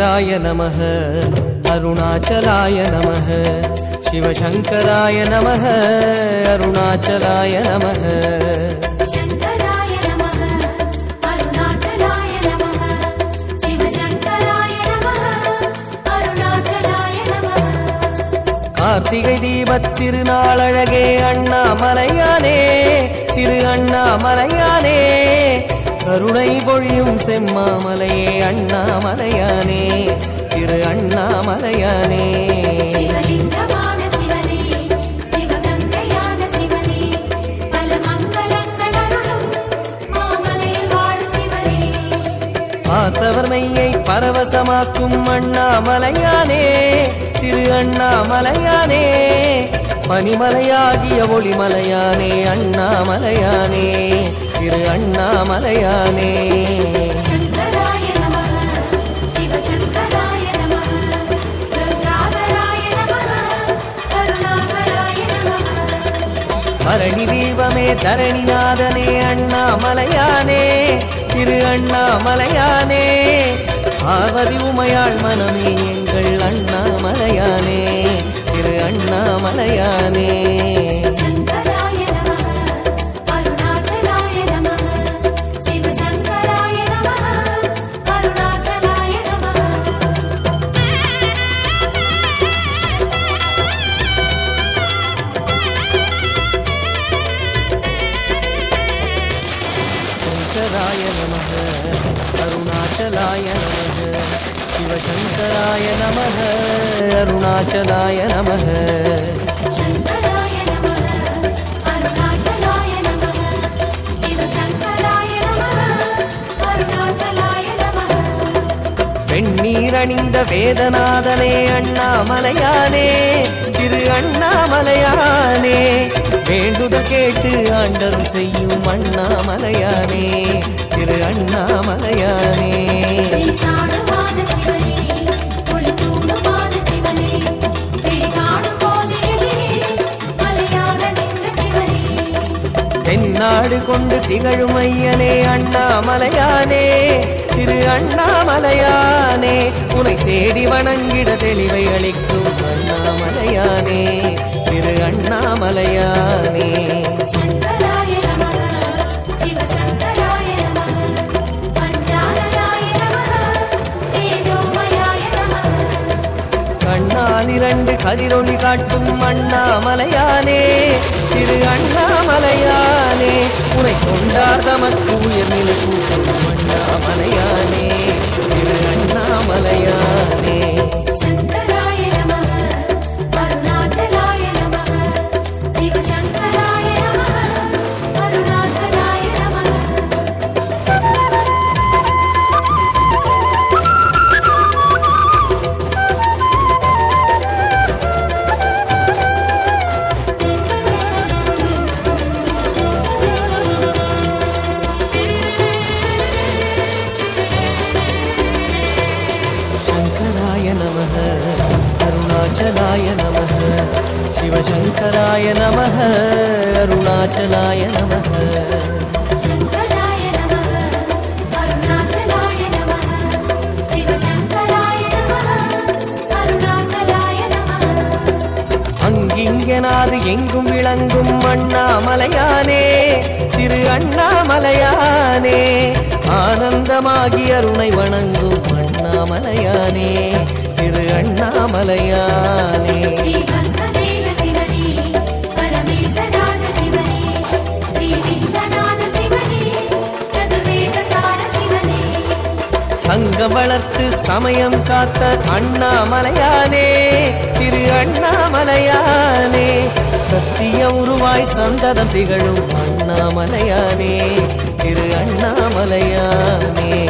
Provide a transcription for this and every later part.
शिवशङ्कराय नमः अरुणाचलाय नमः शङ्कराय नमः अरुणाचलाय नमः शिवशङ्कराय नमः अरुणाचलाय नमः கார்த்திகை தீபத் திருநாளழகே அண்ணாமலையானே திரு அண்ணாமலையானே கருணை பொழியும் செம்மாமலையே அண்ணாமலையானே திரு அண்ணாமலையானே பார்த்தவர் மெய்யை பரவசமாக்கும் அண்ணாமலையானே திரு அண்ணாமலையானே பனிமலையாகிய ஒளிமலையானே அண்ணாமலையானே திரு அண்ணாமலையானே. பரணி தீபமே தரணிநாதனே அண்ணாமலையானே திரு அண்ணாமலையானே. ஆவதி உமையாள் மனமே எங்கள் அண்ணாமலையானே திரு அண்ணாமலையானே. शङ्कराय नमः अरुणाचलाय नमः शिवशङ्कराय नमः अरुणाचलाय नमः வெண்ணீரணிந்த வேதநாதனே அண்ணாமலையானே திரு அண்ணாமலையானே வேண்டுதல் கேட்டு ஆண்டரும் செய்யும் அண்ணாமலையானே திரு அண்ணாமலையானே திகழும் ஐயனே அண்ணாமலையானே திரு அண்ணாமலையானே உனை தேடி வணங்கிட தெளிவை அளிக்கும் அண்ணாமலையானே திரு அண்ணாமலையானே. கண்ணால் இரண்டு கதிரொளி காட்ட காட்டும் அண்ணாமலையானே திரு அண்ணாமலையானே உனை கொண்டார் தமக்கு உயர்நிலை கூட்டும் அண்ணாமலையானே திரு அண்ணாமலையானே. நமக அருணாச்சலாய நமக சிவசங்கராய நமக அருணாச்சலாய நமக அங்கிங்கனாது எங்கும் விளங்கும் அண்ணாமலையானே திரு அண்ணாமலையானே. ஆனந்தமாகி அருணை வணங்கும் அண்ணாமலையானே. திரு அண்ணாமலையானே. சங்கம் வளர்த்து சமயம் காத்த அண்ணாமலையானே திரு அண்ணாமலையானே. சத்திய உருவாய் சந்ததம் திகழும் அண்ணாமலையானே திரு அண்ணாமலையானே.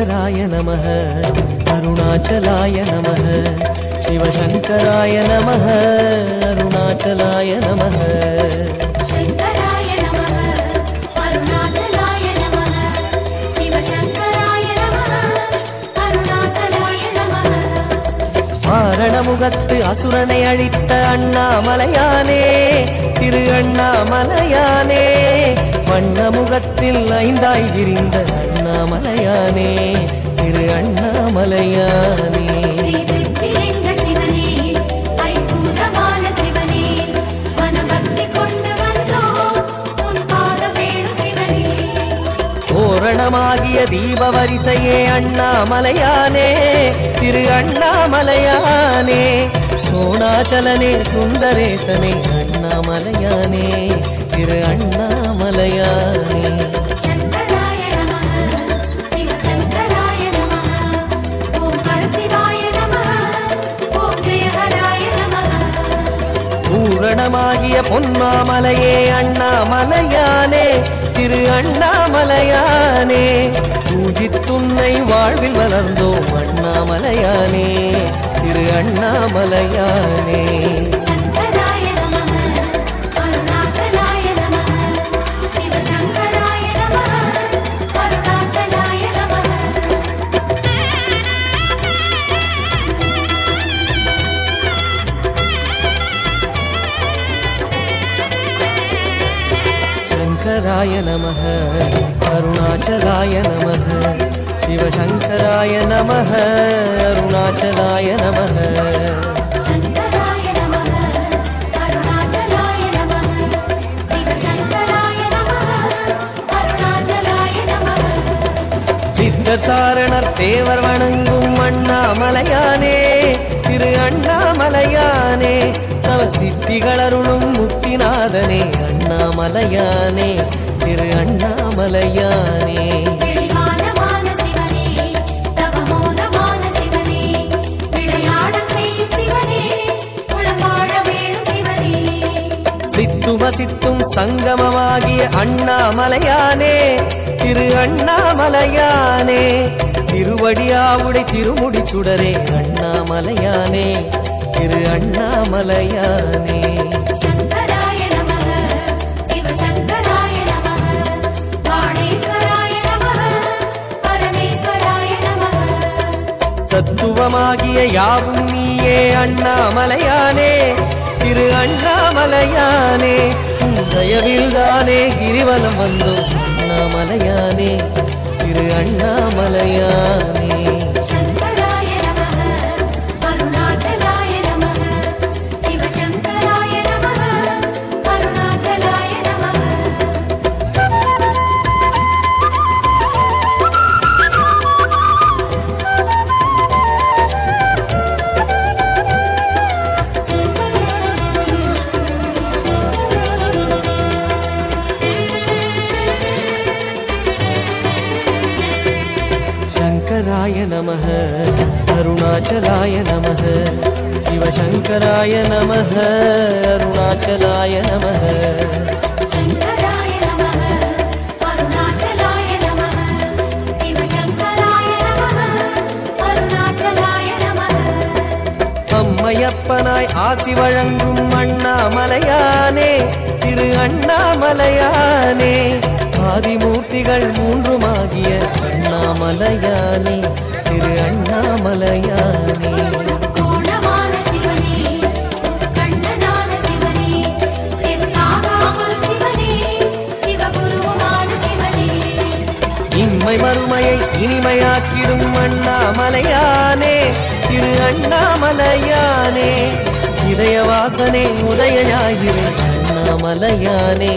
शङ्कराय नमः अरुणाचलाय नमः शिवशङ्कराय नमः अरुणाचलाय नमः। ஆரணமுகத்து அசுரனை அழித்த அண்ணாமலையானே திரு அண்ணாமலையானே வண்ணமுகத்தில் ஐந்தாய் விரிந்த அண்ணாமலையானே திரு அண்ணா பூரணமாகிய வரிசையே அண்ணாமலையானே திரு அண்ணாமலையானே சோணாச்சலனே சுந்தரேசனே அண்ணாமலையானே திரு அண்ணாமலையானே. பூரணமாகிய பொன்மாமலையே அண்ணாமலையானே திரு அண்ணாமலையானே பூஜித்துன்னை வாழ்வில் வளர்ந்தோம் அண்ணாமலையானே திரு அண்ணாமலையானே. शिवशङ्कराय नमः अरुणाचलाय नमः शङ्कराय नमः अरुणाचलाय नमः शिवशङ्कराय नमः अरुणाचलाय नमः சித்தசாரணர் தேவர் வணங்கும் அண்ணாமலையானே திரு அண்ணாமலையானே தவ சித்திகளருளும் முத்திநாதனே அண்ணாமலையானே திரு அண்ணாமலையானே. தெளிவானமான சிவனே தவமோனமான சிவனே விளையாடச் செய்யும் சிவனே உளவாழ வேணும் சிவனே. சித்தும சித்தும் சங்கமமாகிய அண்ணாமலையானே திரு அண்ணாமலையானே. திருவடியாவுடை திருமுடி சுடரே அண்ணாமலையானே. திரு அண்ணாமலையானே. தத்துவமாகிய யாவும் நீயே அண்ணாமலையானே. திரு அண்ணாமலையானே. தயவில் தானே கிரிவலம் வந்தோம் அண்ணாமலையானே. திரு அண்ணாமலையானே. नमः। अरुणाचलाय नमः। शिवशङ्कराय नमः। अरुणाचलाय नमः। அம்மையப்பனாய் ஆசி வழங்கும் அண்ணாமலையானே திரு அண்ணாமலையானே. ஆதிமூர்த்திகள் மூன்றுமாகிய அண்ணாமலையானே திரு அண்ணாமலையானே. உண்மை மறுமையை இனிமையாக்கிடும் அண்ணாமலையானே. திரு அண்ணாமலையானே இதய வாசனே உதய ஞாயிறு அண்ணாமலையானே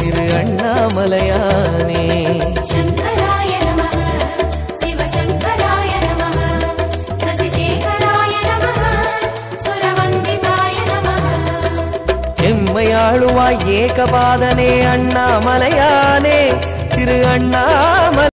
திரு அண்ணாமலையானே. எம்மையாளுவாய் ஏகபாதனே அண்ணாமலையானே திரு அண்ணாமலை